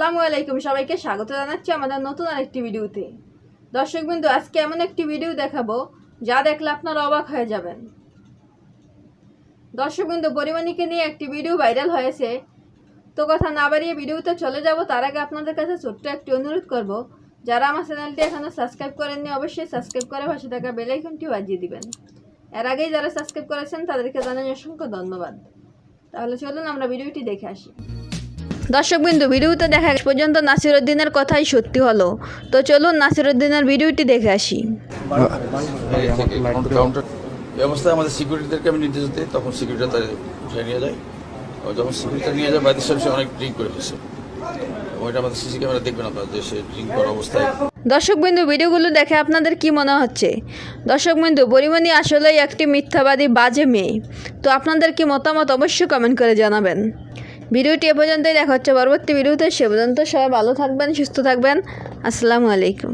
আসসালামু আলাইকুম। সবাইকে স্বাগত জানাচ্ছি আমাদের নতুন আরেকটি ভিডিওতে। দর্শক বিন্দু আজকে এমন একটি ভিডিও দেখাবো, যা দেখলে আপনারা অবাক হয়ে যাবেন। দর্শক বিন্দু পরিমাণিকে নিয়ে একটি ভিডিও ভাইরাল হয়েছে। তো কথা না বাড়িয়ে ভিডিওতে চলে যাব। তার আগে আপনাদের কাছে ছোট্ট একটি অনুরোধ করব, যারা আমার চ্যানেলটি এখনও সাবস্ক্রাইব করেননি, অবশ্যই সাবস্ক্রাইব করে পাশে থাকা বেল আইকনটি বাজিয়ে দিবেন। এর আগেই যারা সাবস্ক্রাইব করেছেন, তাদেরকে জানাই অসংখ্য ধন্যবাদ। তাহলে চলুন আমরা ভিডিওটি দেখে আসি। দর্শক বিন্দু ভিডিওতে দেখা পর্যন্ত নাসিরুদ্দিনের কথাই সত্যি হলো। তো চলুন নাসিরুদ্দিনের ভিডিওটি দেখে আসি। এই অবস্থায় আমাদের সিকিউরিটিদেরকে আমি নির্দেশ দিই তখন সিকিউরিটি তাদের উঠে নিয়ে যায়। যখন সিকিউরিটি নিয়ে যায় সাহেব সে অনেক ড্রিঙ্ক করে ফেলছে। ওইটা আমাদের সিসি ক্যামেরা দেখবেন আপনারা যে সে ড্রিঙ্ক করা অবস্থায়। দর্শক বিন্দু ভিডিওগুলো দেখে আপনাদের কি মনে হচ্ছে? দর্শক বিন্দু পরিমণি আসলেই একটি মিথ্যাবাদী বাজে মেয়ে। তো আপনাদের কি মতামত অবশ্যই কমেন্ট করে জানাবেন। ভিডিওটি এ পর্যন্তই দেখা হচ্ছে পরবর্তী ভিডিওতে। সে পর্যন্ত সবাই ভালো থাকবেন, সুস্থ থাকবেন। আসসালামু আলাইকুম।